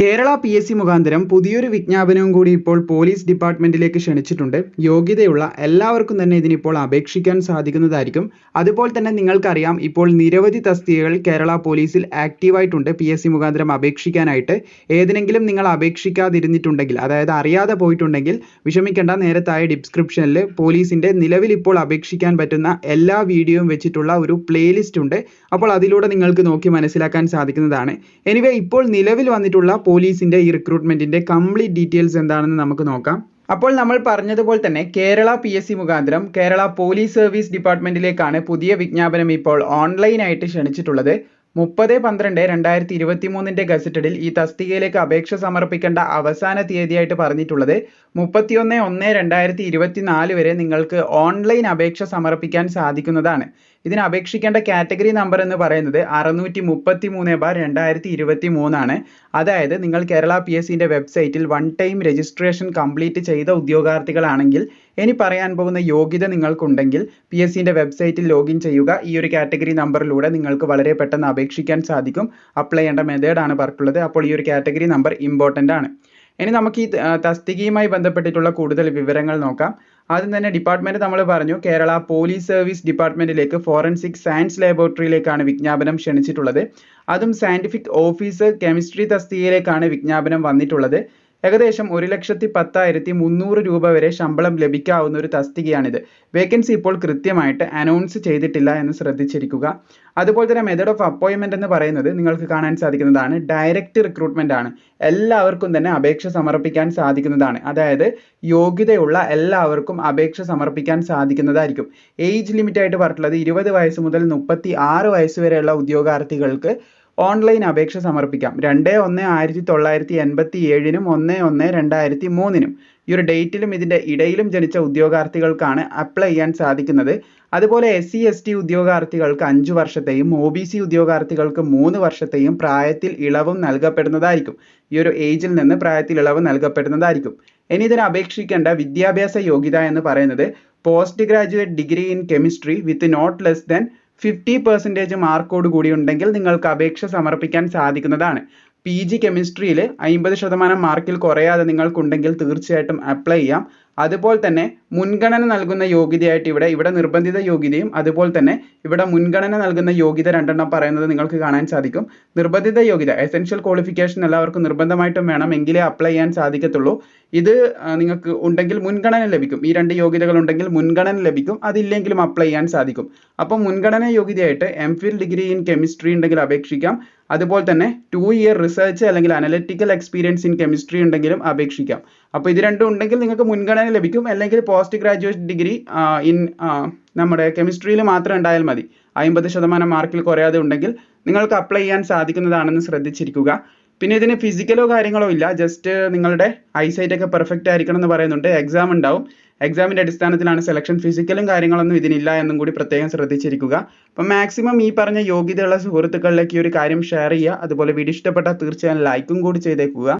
Kerala P S C മുഖാന്തരം പുതിയൊരു വിജ്ഞാപനവും കൂടി ഇപ്പോൾ പോലീസ് ഡിപ്പാർട്ട്മെന്റിലേക്ക് ക്ഷണിച്ചിട്ടുണ്ട്. യോഗ്യതയുള്ള എല്ലാവർക്കും തന്നെ ഇതിനിപ്പോൾ അപേക്ഷിക്കാൻ സാധിക്കുന്നതായിരിക്കും. അതുപോലെ തന്നെ നിങ്ങൾക്കറിയാം ഇപ്പോൾ നിരവധി തസ്തികകൾ കേരള പോലീസിൽ ആക്റ്റീവായിട്ടുണ്ട് പി എസ് സി മുഖാന്തരം അപേക്ഷിക്കാനായിട്ട്. ഏതിനെങ്കിലും നിങ്ങൾ അപേക്ഷിക്കാതിരുന്നിട്ടുണ്ടെങ്കിൽ അതായത് അറിയാതെ പോയിട്ടുണ്ടെങ്കിൽ വിഷമിക്കേണ്ട നേരത്തായ ഡിസ്ക്രിപ്ഷനിൽ പോലീസിന്റെ നിലവിൽ ഇപ്പോൾ അപേക്ഷിക്കാൻ പറ്റുന്ന എല്ലാ വീഡിയോയും വെച്ചിട്ടുള്ള ഒരു പ്ലേലിസ്റ്റ് ഉണ്ട്. അപ്പോൾ അതിലൂടെ നിങ്ങൾക്ക് നോക്കി മനസ്സിലാക്കാൻ സാധിക്കുന്നതാണ്. എനിവേ ഇപ്പോൾ നിലവിൽ വന്നിട്ടുള്ള പോലീസിന്റെ ഈ റിക്രൂട്ട്മെന്റിന്റെ കംപ്ലീറ്റ് ഡീറ്റെയിൽസ് എന്താണെന്ന് നമുക്ക് നോക്കാം. അപ്പോൾ നമ്മൾ പറഞ്ഞതുപോലെ തന്നെ കേരള പി എസ് സി മുഖാന്തരം കേരള പോലീസ് സർവീസ് ഡിപ്പാർട്ട്മെന്റിലേക്കാണ് പുതിയ വിജ്ഞാപനം ഇപ്പോൾ ഓൺലൈനായിട്ട് ക്ഷണിച്ചിട്ടുള്ളത്. മുപ്പത് പന്ത്രണ്ട് രണ്ടായിരത്തി ഇരുപത്തി മൂന്നിന്റെ ഗസറ്റഡിൽ ഈ തസ്തികയിലേക്ക് അപേക്ഷ സമർപ്പിക്കേണ്ട അവസാന തീയതിയായിട്ട് പറഞ്ഞിട്ടുള്ളത് മുപ്പത്തിയൊന്ന് ഒന്ന് രണ്ടായിരത്തി ഇരുപത്തി നാല് വരെ നിങ്ങൾക്ക് ഓൺലൈൻ അപേക്ഷ സമർപ്പിക്കാൻ സാധിക്കുന്നതാണ്. ഇതിന് അപേക്ഷിക്കേണ്ട കാറ്റഗറി നമ്പർ എന്ന് പറയുന്നത് അറുന്നൂറ്റി മുപ്പത്തി മൂന്ന് ബാർ രണ്ടായിരത്തി ഇരുപത്തി മൂന്നാണ് അതായത് നിങ്ങൾ കേരള പി എസ് സിന്റെ വെബ്സൈറ്റിൽ വൺ ടൈം രജിസ്ട്രേഷൻ കംപ്ലീറ്റ് ചെയ്ത ഉദ്യോഗാർത്ഥികളാണെങ്കിൽ ഇനി പറയാൻ പോകുന്ന യോഗ്യത നിങ്ങൾക്കുണ്ടെങ്കിൽ പി എസ് സിന്റെ വെബ്സൈറ്റിൽ ലോഗിൻ ചെയ്യുക. ഈ ഒരു കാറ്റഗറി നമ്പറിലൂടെ നിങ്ങൾക്ക് വളരെ പെട്ടെന്ന് അപേക്ഷിക്കാൻ സാധിക്കും. അപ്ലൈ ചെയ്യേണ്ട മെത്തേഡാണ് പറഞ്ഞിട്ടുള്ളത്. അപ്പോൾ ഈ ഒരു കാറ്റഗറി നമ്പർ ഇമ്പോർട്ടന്റ് ആണ്. ഇനി നമുക്ക് ഈ തസ്തികയുമായി ബന്ധപ്പെട്ടിട്ടുള്ള കൂടുതൽ വിവരങ്ങൾ നോക്കാം. ആദ്യം തന്നെ ഡിപ്പാർട്ട്മെന്റ് നമ്മൾ പറഞ്ഞു. കേരള പോലീസ് സർവീസ് ഡിപ്പാർട്ട്മെന്റിലേക്ക് ഫോറൻസിക് സയൻസ് ലബോറട്ടറിയിലേക്കാണ് വിജ്ഞാപനം ക്ഷണിച്ചിട്ടുള്ളത്. അതും സയന്റിഫിക് ഓഫീസർ കെമിസ്ട്രി തസ്തികയിലേക്കാണ് വിജ്ഞാപനം വന്നിട്ടുള്ളത്. ഏകദേശം ഒരു ലക്ഷത്തി പത്തായിരത്തി മുന്നൂറ് രൂപ വരെ ശമ്പളം ലഭിക്കാവുന്ന ഒരു തസ്തികയാണിത്. വേക്കൻസി ഇപ്പോൾ കൃത്യമായിട്ട് അനൗൺസ് ചെയ്തിട്ടില്ല എന്ന് ശ്രദ്ധിച്ചിരിക്കുക. അതുപോലെ തന്നെ മെത്തേഡ് ഓഫ് അപ്പോയിൻമെന്റ് എന്ന് പറയുന്നത് നിങ്ങൾക്ക് കാണാൻ സാധിക്കുന്നതാണ്. ഡയറക്റ്റ് റിക്രൂട്ട്മെന്റ് ആണ്. എല്ലാവർക്കും തന്നെ അപേക്ഷ സമർപ്പിക്കാൻ സാധിക്കുന്നതാണ്. അതായത് യോഗ്യതയുള്ള എല്ലാവർക്കും അപേക്ഷ സമർപ്പിക്കാൻ സാധിക്കുന്നതായിരിക്കും. ഏജ് ലിമിറ്റ് ആയിട്ട് പറഞ്ഞിട്ടുള്ളത് ഇരുപത് വയസ്സ് മുതൽ മുപ്പത്തി ആറ് വയസ്സ് വരെയുള്ള ഉദ്യോഗാർത്ഥികൾക്ക് ഓൺലൈൻ അപേക്ഷ സമർപ്പിക്കാം. രണ്ട് ഒന്ന് ആയിരത്തി തൊള്ളായിരത്തി എൺപത്തി ഏഴിനും ഒന്ന് ഒന്ന് രണ്ടായിരത്തി മൂന്നിനും. ഈ ഒരു ഡേറ്റിലും ഇതിന്റെ ഇടയിലും ജനിച്ച ഉദ്യോഗാർത്ഥികൾക്കാണ് അപ്ലൈ ചെയ്യാൻ സാധിക്കുന്നത്. അതുപോലെ എസ് സി എസ് ടി ഉദ്യോഗാർത്ഥികൾക്ക് അഞ്ച് വർഷത്തെയും ഒ ബി സി ഉദ്യോഗാർത്ഥികൾക്ക് മൂന്ന് വർഷത്തെയും പ്രായത്തിൽ ഇളവും നൽകപ്പെടുന്നതായിരിക്കും. ഈ ഒരു ഏജിൽ നിന്ന് പ്രായത്തിൽ ഇളവ് നൽകപ്പെടുന്നതായിരിക്കും. ഇനി ഇതിന് അപേക്ഷിക്കേണ്ട വിദ്യാഭ്യാസ യോഗ്യത എന്ന് പറയുന്നത് post graduate degree in chemistry with not less than fifty percentage മാർക്കോട് കൂടി ഉണ്ടെങ്കിൽ നിങ്ങൾക്ക് അപേക്ഷ സമർപ്പിക്കാൻ സാധിക്കുന്നതാണ്. പി ജി കെമിസ്ട്രിയിൽ അമ്പത് ശതമാനം മാർക്കിൽ കുറയാതെ നിങ്ങൾക്കുണ്ടെങ്കിൽ തീർച്ചയായിട്ടും അപ്ലൈ ചെയ്യാം. അതുപോലെ തന്നെ മുൻഗണന നൽകുന്ന യോഗ്യതയായിട്ട് ഇവിടെ ഇവിടെ നിർബന്ധിത യോഗ്യതയും അതുപോലെ തന്നെ ഇവിടെ മുൻഗണന നൽകുന്ന യോഗ്യത രണ്ടെണ്ണം പറയുന്നത് നിങ്ങൾക്ക് കാണാൻ സാധിക്കും. നിർബന്ധിത യോഗ്യത എസെൻഷ്യൽ ക്വാളിഫിക്കേഷൻ എല്ലാവർക്കും നിർബന്ധമായിട്ടും വേണം എങ്കിലേ അപ്ലൈ ചെയ്യാൻ സാധിക്കത്തുള്ളൂ. ഇത് നിങ്ങൾക്ക് ഉണ്ടെങ്കിൽ മുൻഗണന ലഭിക്കും. ഈ രണ്ട് യോഗ്യതകൾ ഉണ്ടെങ്കിൽ മുൻഗണന ലഭിക്കും. അതില്ലെങ്കിലും അപ്ലൈ ചെയ്യാൻ സാധിക്കും. അപ്പം മുൻഗണന യോഗ്യതയായിട്ട് M Phil degree in chemistry ഉണ്ടെങ്കിൽ അപേക്ഷിക്കാം. അതുപോലെ തന്നെ ടു ഇയർ റിസർച്ച് അല്ലെങ്കിൽ അനലിറ്റിക്കൽ എക്സ്പീരിയൻസ് ഇൻ കെമിസ്ട്രി ഉണ്ടെങ്കിലും അപേക്ഷിക്കാം. അപ്പോൾ ഇത് രണ്ടും ഉണ്ടെങ്കിൽ നിങ്ങൾക്ക് മുൻഗണന ലഭിക്കും. അല്ലെങ്കിൽ പോസ്റ്റ് ഗ്രാജുവേറ്റ് ഡിഗ്രി ഇൻ നമ്മുടെ കെമിസ്ട്രിയിൽ മാത്രം ഉണ്ടായാൽ മതി. അമ്പത് ശതമാനം മാർക്കിൽ കുറയാതെ ഉണ്ടെങ്കിൽ നിങ്ങൾക്ക് അപ്ലൈ ചെയ്യാൻ സാധിക്കുന്നതാണെന്ന് ശ്രദ്ധിച്ചിരിക്കുക. പിന്നെ ഇതിന് ഫിസിക്കലോ കാര്യങ്ങളോ ഇല്ല. ജസ്റ്റ് നിങ്ങളുടെ ഐസൈറ്റ് ഒക്കെ പെർഫെക്റ്റ് ആയിരിക്കണം എന്ന് പറയുന്നുണ്ട്. എക്സാം ഉണ്ടാവും. എക്സാമിന്റെ അടിസ്ഥാനത്തിലാണ് സെലക്ഷൻ ഫിസിക്കലും കാര്യങ്ങളൊന്നും ഇതിനില്ല എന്നും കൂടി പ്രത്യേകം ശ്രദ്ധിച്ചിരിക്കുക. അപ്പം മാക്സിമം ഈ പറഞ്ഞ യോഗ്യതയുള്ള സുഹൃത്തുക്കളിലേക്ക് ഈ ഒരു കാര്യം ഷെയർ ചെയ്യുക. അതുപോലെ വീഡിയോ ഇഷ്ടപ്പെട്ടാൽ തീർച്ചയായും ലൈക്കും കൂടി ചെയ്തേക്കുക.